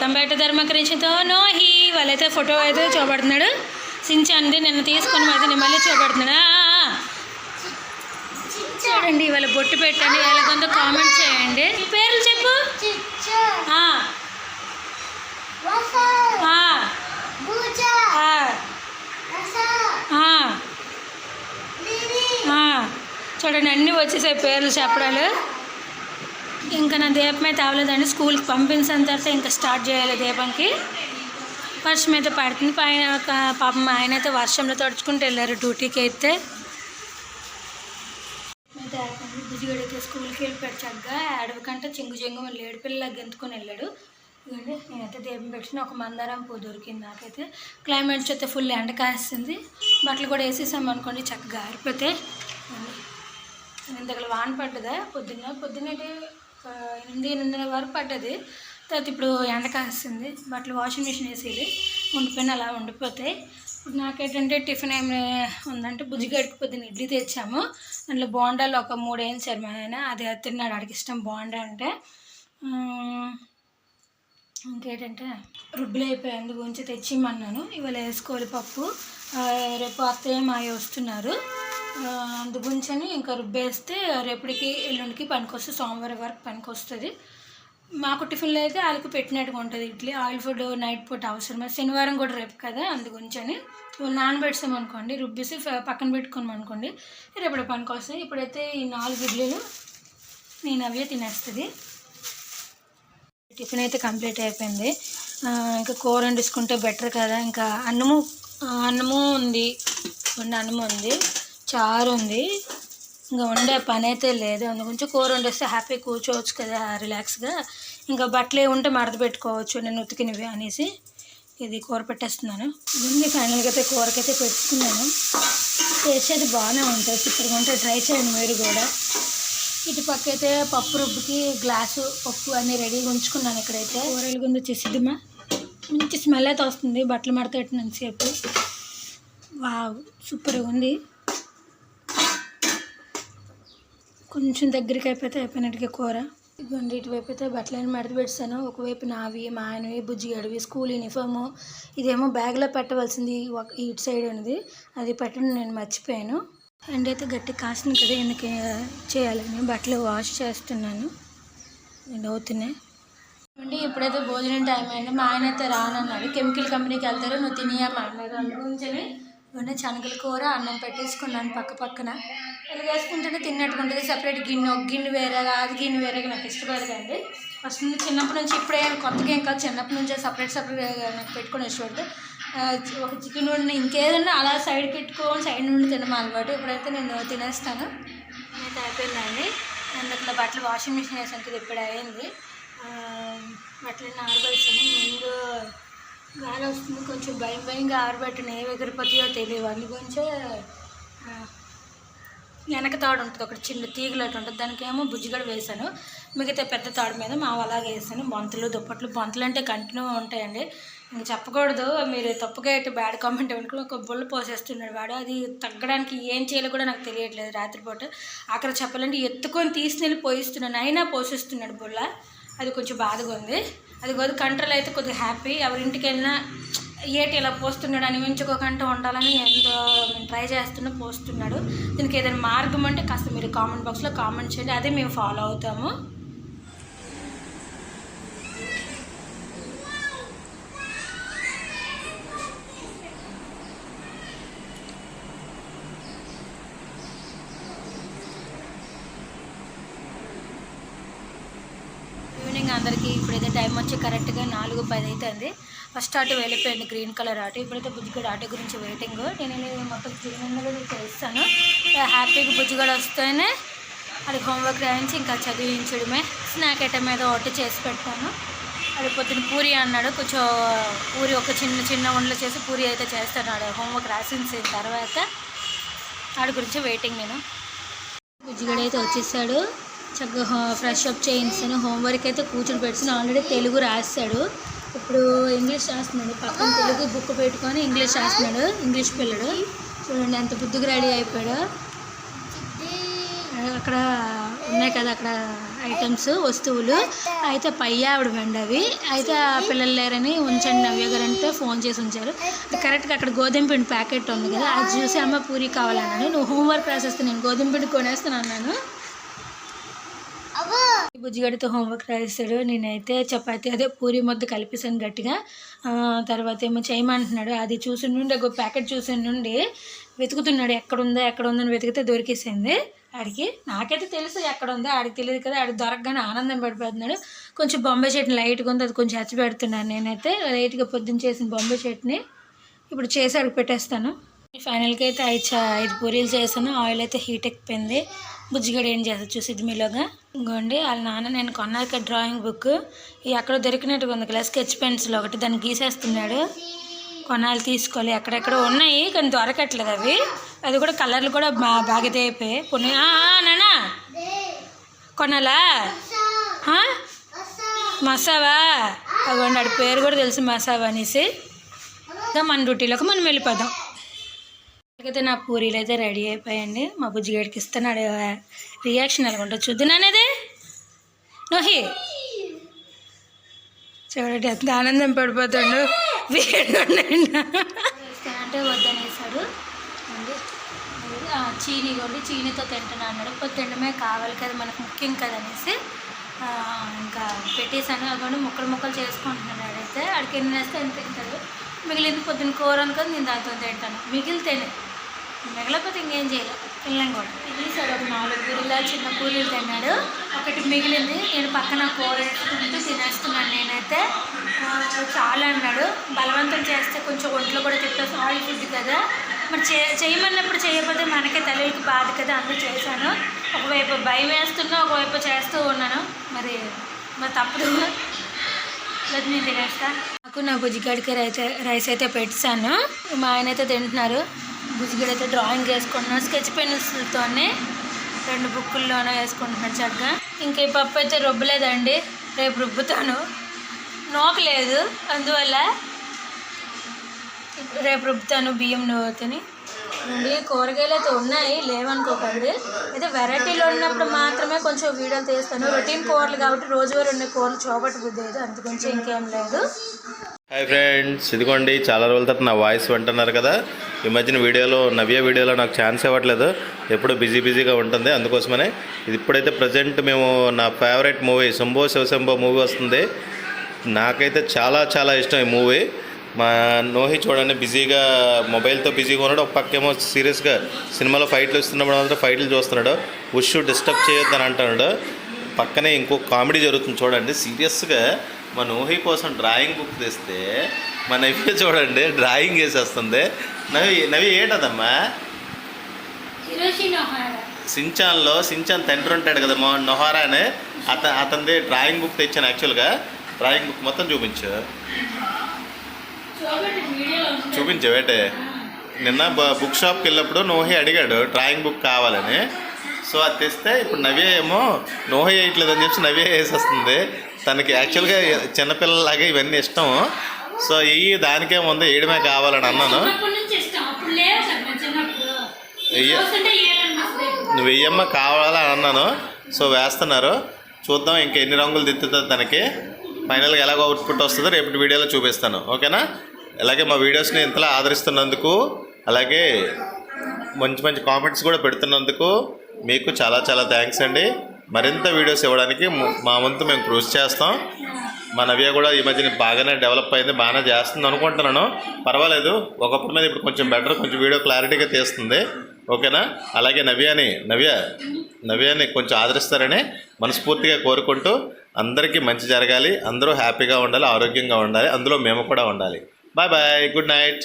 Welcome back to ధర్మకరించితో నోహి వాళ్ళైతే ఫోటో అయితే చూపడుతున్నాడు. సించాంది నిన్న తీసుకొని అయితే నేను మళ్ళీ చూపడుతున్నాడు. చూడండి వాళ్ళ బొట్టు పెట్టండి కొంత కామెంట్ చేయండి. పేర్లు చెప్పు. చూడండి అన్నీ వచ్చేసాయి పేర్లు చెప్పడాలు. ఇంకా నా దీపం అయితే అవ్వలేదండి స్కూల్కి పంపించిన తర్వాత ఇంకా స్టార్ట్ చేయాలి దీపంకి. వర్షం అయితే పడుతుంది. పైన ఒక పాపం ఆయన అయితే వర్షంలో తడుచుకుంటూ వెళ్ళారు డ్యూటీకి అయితే. అయితే అయితే స్కూల్కి వెళ్ళిపోయాడు చక్కగా. అడవి కంటే చింగు చెంగు మళ్ళీ ఏడు పిల్లలకి గెంతుకొని వెళ్ళాడు. ఇదండి నేనైతే దీపం పెట్టిన ఒక మందారం పువ్వు దొరికింది నాకైతే. క్లైమేట్ అయితే ఫుల్ ఎండ కాస్తుంది. బట్టలు కూడా వేసేసాం అనుకోండి చక్కగా ఆరిపోతే. ఇంతకాల వాన పడ్డదా? పొద్దున్న పొద్దున్నే ఒక ఎనిమిది ఎనిమిదిన్నర వరకు పడ్డది. తర్వాత ఇప్పుడు ఎండ కాస్తుంది. బట్టలు వాషింగ్ మిషన్ వేసేది. ఉండిపోయిన అలా ఉండిపోతాయి. ఇప్పుడు నాకేంటంటే టిఫిన్ ఏమి ఉందంటే బుజ్జిగడికి పొద్దున్న ఇడ్లీ తెచ్చాము. దాంట్లో బోండాలు ఒక మూడు వేయించారు మా ఆయన అది తిన్నాడు. ఆడికి ఇష్టం బోండా అంటే. ఇంకేంటంటే రుబ్బులు అయిపోయి అందు గురించి తెచ్చిమ్మన్నాను. ఇవాళ వేసుకోవాలి పప్పు. రేపు అత్తయ్య మాయ వస్తున్నారు. ఆ, అందు ఇంకా రుబ్బేస్తే రేపటికి ఎల్లుండికి పనికొస్తుంది సోమవారం వరకు పనికొస్తుంది. మాకు టిఫిన్లో అయితే వాళ్ళకి పెట్టినట్టుగా ఉంటుంది ఇడ్లీ ఆయిల్ ఫుడ్ నైట్ పూట అవసరమే. శనివారం కూడా రేపు కదా అందు గురించని. ఇవాళ రుబ్బేసి ఫ- పక్కన పెట్టుకున్నాం అనుకోండి రేపటి పనికి వస్తాయి ఇప్పుడైతే ఈ నాలుగు ఇడ్లీలు నేను అవే తినేస్తుంది. టిఫిన్ అయితే కంప్లీట్ అయిపోయింది. ఇంకా కూర వండుకుంటే బెటర్ కదా. ఇంకా అన్నము అన్నము ఉంది. వండి అన్నము ఉంది. చారు ఉంది. ఇంకా వండే పని అయితే లేదు. అందు కొంచెం కూర వండేస్తే హ్యాపీ కూర్చోవచ్చు కదా రిలాక్స్గా. ఇంకా బట్టలు ఉంటే మడత పెట్టుకోవచ్చు. నేను ఉతికినవి అనేసి ఇది కూర పెట్టేస్తున్నాను. ఇది ఫైనల్గా అయితే కూరకైతే పెట్టుకున్నాను. చేసేది బాగానే ఉంటుంది. ఇప్పుడు ఉంటే ట్రై చేయండి మీరు కూడా. ఇటు పక్క అయితే పప్పు రుబ్బుకి గ్లాసు పప్పు అన్నీ రెడీగా ఉంచుకున్నాను ఇక్కడైతే. కూరలు గుంది వచ్చేసిద్దిమా? మంచి స్మెల్ అయితే వస్తుంది బట్టలు మడతట్టినంతసేపు వావ్ సూపర్గా ఉంది. కొంచెం దగ్గరికి అయిపోతే అయిపోయినట్టుగా కూర. ఇదిగోండి ఇటువైపు అయితే బట్టలను మడత పెట్టాను ఒకవైపు నావి మా ఆయనవి బుజ్జి గడివి స్కూల్ యూనిఫాము ఇదేమో బ్యాగ్లో పెట్టవలసింది ఒక- ఇటు సైడ్ ఉన్నది. అది పెట్టడం నేను మర్చిపోయాను. అండ్ అయితే గట్టి కాసిన కదా ఎందుకు చేయాలని బట్టలు వాష్ చేస్తున్నాను. అండ్ అవుతున్నాయి అండి ఇప్పుడైతే భోజనం టైం అయింది. మా ఆయన అయితే రానన్నారు కెమికల్ కంపెనీకి వెళ్తారు. నువ్వు తినేయమ్మా అన్నారు అందుగురించి ఇవన్నీ శనగల కూర అన్నం పెట్టేసుకున్నాను పక్క పక్కన. ఇలా వేసుకుంటేనే తిన్నట్టుగా ఉంటుంది. సపరేట్ గిన్నె ఒక గిన్నె వేరేగా అది గిన్నె వేరేగా నాకు ఇష్టపడదండి ఫస్ట్ చిన్నప్పటి నుంచి ఇప్పుడే కొత్తగా ఏం కాదు. చిన్నప్పటి నుంచే సపరేట్ సపరేట్ నాకు పెట్టుకుని ఇష్టపడితే ఒక చికెన్ వండిన ఇంకేదన్నా అలా సైడ్ పెట్టుకొని సైడ్ నుండి తినమా అలవాటు ఇప్పుడైతే నేను తినేస్తాను. అయితే అయిపోయిందండి. నేను ఇట్లా బట్టలు వాషింగ్ మిషన్ వేసాను ఇప్పుడు అయింది. బట్టలు ఆరబెట్టాను ముందు గాలి వస్తుంది. కొంచెం భయం భయంగా ఆరబెట్టిన ఏ ఎగిరిపోతాయో తెలియదు అందుకొంచే వెనక తాడు ఉంటుంది ఒకటి చిన్న తీగలట్టు ఉంటుంది. దానికి ఏమో బుజ్జిగడ వేసాను మిగతా పెద్ద తాడు మీద మావ అలాగే వేసాను బొంతలు దుప్పట్లు బొంతలు అంటే కంటిన్యూ ఉంటాయండి. ఇంక చెప్పకూడదు. మీరు తప్పుగా ఇటు బ్యాడ్ కామెంట్ అనుకుని ఒక బుల్ల పోసేస్తున్నాడు వాడు. అది తగ్గడానికి ఏం చేయాలో కూడా నాకు తెలియట్లేదు రాత్రిపూట. అక్కడ చెప్పాలంటే ఎత్తుకొని తీసుకెళ్ళి పోయిస్తున్నాను అయినా పోషిస్తున్నాడు బుల్ల. అది కొంచెం బాధగా ఉంది. అది కొద్ది కంట్రోల్ అయితే కొద్దిగా హ్యాపీ. ఎవరింటికి వెళ్ళినా ఏటి ఇలా పోస్తున్నాడు అని మించుకోకుండా ఉండాలని ఎంతో మేము ట్రై చేస్తున్నా పోస్తున్నాడు. దీనికి ఏదైనా మార్గం అంటే కాస్త మీరు కామెంట్ బాక్స్లో కామెంట్ చేయండి. అదే మేము ఫాలో అవుతాము. ఈవినింగ్ అందరికీ. ఇప్పుడైతే టైం వచ్చి కరెక్ట్గా నాలుగు పది అవుతుంది ఫస్ట్ ఆటో వెళ్ళిపోయింది గ్రీన్ కలర్ ఆటో ఇప్పుడైతే బుజ్జిగడ ఆటో గురించి వెయిటింగ్ నేను ఇది మొత్తం తిరుమలలో చేస్తాను. హ్యాపీగా బుజ్జిగడ వస్తేనే అది హోంవర్క్ రాయించి ఇంకా చదివించడమే. స్నాక్ ఐటమ్ మీద ఒకటి చేసి పెడతాను. అది పొద్దున్న పూరి అన్నాడు కొంచెం పూరి ఒక చిన్న చిన్న వంటలు చేసి పూరి అయితే చేస్తాను. ఆడ హోంవర్క్ రాసిన తర్వాత. ఆడి గురించి వెయిటింగ్ నేను. బుజ్జిగడ అయితే వచ్చేసాడు. చక్కగా ఫ్రెష్ అప్ చేయించాను. హోంవర్క్ అయితే కూర్చుని పెడుతున్నాను. ఆల్రెడీ తెలుగు రాస్తాడు ఇప్పుడు ఇంగ్లీష్ రాస్తున్నాడు పక్కన తెలుగు బుక్ పెట్టుకొని ఇంగ్లీష్ రాస్తున్నాడు ఇంగ్లీష్ పిల్లడు. చూడండి ఎంత బుద్ధిగా రెడీ అయిపోయాడు. అక్కడ ఉన్నాయి కదా అక్కడ ఐటమ్స్ వస్తువులు. అయితే పై ఆవిడ వెండి అవి. అయితే ఆ పిల్లలు లేరని ఉంచండి నవ్య గారు అంటే ఫోన్ చేసి ఉంచారు. కరెక్ట్గా అక్కడ గోధుమ పిండి ప్యాకెట్ ఉంది కదా అది చూసి అమ్మ పూరి కావాలన్నాను. నువ్వు హోంవర్క్ రాసేస్తే నేను గోధుమ పిండి కొనేస్తాను అన్నాను. బుజ్జిగడితో హోంవర్క్ రాయిస్తాడు నేనైతే చపాతి అదే పూరి ముద్ద కలిపేసాను గట్టిగా. తర్వాత ఏమో చేయమంటున్నాడు అది చూసి నుండి ఒక ప్యాకెట్ చూసి నుండి వెతుకుతున్నాడు. ఎక్కడ ఉందో ఎక్కడ ఉందో అని వెతికితే దొరికేసింది ఆడికి. నాకైతే తెలుసు ఎక్కడ ఉందో ఆడికి తెలియదు కదా. ఆడికి దొరకగానే ఆనందం పడిపోతున్నాడు. కొంచెం బొంబాయి చట్నీ లైట్గా ఉంది అది కొంచెం హెచ్చ పెడుతున్నాను నేనైతే లైట్గా పొద్దున్న చేసిన బొంబాయి చట్నీ ఇప్పుడు చేసి అడిగి పెట్టేస్తాను. ఫైనల్గా అయితే ఐదు చా ఐదు పూరీలు చేశాను. ఆయిల్ అయితే హీట్ ఎక్కిపోయింది. బుజ్జిగడ ఏం చేస్తా చూసి మీలోగా. ఇంకోండి వాళ్ళ నాన్న నేను కొన్నాక డ్రాయింగ్ బుక్. ఈ ఎక్కడ దొరికినట్టుగా ఉంది కదా స్కెచ్ పెన్సిల్ ఒకటి దాన్ని గీసేస్తున్నాడు. కొనాలి తీసుకోవాలి. ఎక్కడెక్కడ ఉన్నాయి కానీ దొరకట్లేదు అవి. అది కూడా కలర్లు కూడా బా బాగా అయిపోయాయి. కొన్ని నానా కొనాలా మసావా? అదిగోండి వాడి పేరు కూడా తెలుసు మసావా అనేసి. ఇంకా మన డ్యూటీలోకి మనం వెళ్ళిపోదాం. అయితే నా పూరీలు అయితే రెడీ అయిపోయాయండి. మా బుజ్జిగాడికి ఇస్తున్నాడు. రియాక్షన్ ఎలాగుంటో చూద్దునానేది నోహి! చూడండి ఎంత ఆనందం పడిపోతాడు. వేడి అంటే వద్దనేసాడు. చీని చీనీ కొట్టి చీనీతో తింటున్నా అన్నాడు. ఇప్పుడు తినడమే కావాలి కదా మనకు ముఖ్యం కదా అనేసి ఇంకా పెట్టేశాను. అక్కడ ముక్కలు ముక్కలు చేసుకుంటున్నాడు ఆడైతే. అడికి ఎన్ని వేస్తే ఎంత తింటాడు. మిగిలింది పొద్దున్న కూర అనుకొని నేను దాంతో తింటాను. మిగిలితేనే మిగలకపోతే ఇంకేం చేయలేదు పిల్లని కూడా. తినేసాడు ఒక నాలుగు గురిలా చిన్న కూలీలు తిన్నాడు. ఒకటి మిగిలింది. నేను పక్కన కూరేసుకుంటూ తినేస్తున్నాను నేనైతే. చాలా అన్నాడు. బలవంతం చేస్తే కొంచెం ఒంట్లో కూడా తిప్పేసి ఆయిల్ ఫుడ్ కదా. మరి చే చేయమన్నప్పుడు చేయకపోతే మనకే తల్లికి బాధ కదా. అందుకు చేశాను. ఒకవైపు భయం వేస్తున్నా ఒకవైపు చేస్తూ ఉన్నాను. మరి మరి తప్పదు. లేదు నేను తినేస్తా. నాకు నా బుజ్జిగాడికి రైస్ రైస్ అయితే పెట్టాను మా ఆయన అయితే తింటున్నారు. బుజ్జిగాడు అయితే డ్రాయింగ్ చేసుకుంటున్నాడు స్కెచ్ పెన్సిల్తోనే రెండు బుక్కుల్లోనే వేసుకుంటున్నాడు చక్కగా. ఇంకా ఈ పప్పు అయితే రుబ్బలేదండి రేపు రుబ్బుతాను. నోకలేదు అందువల్ల రేపు రుబ్బుతాను బియ్యం నువ్వుతని అండి కూరగాయలు అయితే ఉన్నాయి లేవనుకోకండి. అయితే వెరైటీలో ఉన్నప్పుడు మాత్రమే కొంచెం వీడియోలు తీస్తాను. రొటీన్ కూరలు కాబట్టి రోజువారీ ఉన్న కూరలు చూపట్టు బుద్ధి అయితే అంత ఇంకేం లేదు. హాయ్ ఫ్రెండ్స్ ఇదిగోండి చాలా రోజుల తర్వాత నా వాయిస్ వింటున్నారు కదా. ఈ మధ్యన వీడియోలో నవ్య వీడియోలో నాకు ఛాన్స్ ఇవ్వట్లేదు. ఎప్పుడు బిజీ బిజీగా ఉంటుంది. అందుకోసమనే ఇది ఇప్పుడైతే ప్రజెంట్ మేము నా favourite movie Shambho Shiva Shambho movie వస్తుంది. నాకైతే చాలా చాలా ఇష్టం ఈ మూవీ మా నోహి చూడండి బిజీగా మొబైల్తో బిజీగా ఉన్నాడు. ఒక పక్కేమో సీరియస్గా సినిమాలో ఫైట్లు ఇస్తున్నప్పుడు మాత్రం ఫైట్లు చూస్తున్నాడు. ఉష్ డిస్టర్బ్ చేయొద్దని అంటున్నాడు. పక్కనే ఇంకో కామెడీ జరుగుతుంది చూడండి. సీరియస్గా మా నోహి కోసం డ్రాయింగ్ బుక్ తెస్తే మా నవ్య చూడండి డ్రాయింగ్ వేసేస్తుంది. నవి నవి ఏంటదమ్మా? సించాన్లో సించాన్ తండ్రి ఉంటాడు కదా మా నొహారా అని. అత అతనిది డ్రాయింగ్ బుక్ తెచ్చాను యాక్చువల్గా డ్రాయింగ్ బుక్ మొత్తం చూపించు. చూపించు వేటే. నిన్న బుక్ షాప్కి వెళ్ళినప్పుడు నోహి అడిగాడు డ్రాయింగ్ బుక్ కావాలని. సో అది తెస్తే ఇప్పుడు నవ్య ఏమో నోహి వేయట్లేదు అని చెప్పి నవ్య వేసేస్తుంది. తనకి యాక్చువల్గా చిన్నపిల్లలాగా ఇవన్నీ ఇష్టం. సో ఈ దానికేముంది వేయడమే కావాలని అన్నాను. వెయ్య నువ్వు వెయ్యమ్మ కావాలని అన్నాను. సో వేస్తున్నారు. చూద్దాం ఇంకా ఎన్ని రంగులు దిద్దుతుంది తనకి. ఫైనల్గా ఎలాగో అవుట్పుట్ వస్తుందో రేపటి వీడియోలో చూపిస్తాను. ఓకేనా? అలాగే మా వీడియోస్ని ఇంతలా ఆదరిస్తున్నందుకు అలాగే మంచి మంచి కామెంట్స్ కూడా పెడుతున్నందుకు మీకు చాలా చాలా థ్యాంక్స్ అండి. మరింత వీడియోస్ ఇవ్వడానికి మా వంతు మేము కృషి చేస్తాం. మా నవ్య కూడా ఈ మధ్యన బాగానే డెవలప్ అయింది బాగానే చేస్తుంది అనుకుంటున్నాను. పర్వాలేదు ఒకప్పుడు మీద ఇప్పుడు కొంచెం బెటర్ కొంచెం వీడియో క్లారిటీగా తీస్తుంది. ఓకేనా? అలాగే నవ్యాని నవ్య నవ్యాని కొంచెం ఆదరిస్తారని మనస్ఫూర్తిగా కోరుకుంటూ అందరికీ మంచి జరగాలి అందరూ హ్యాపీగా ఉండాలి ఆరోగ్యంగా ఉండాలి అందులో మేము కూడా ఉండాలి. Bye bye good night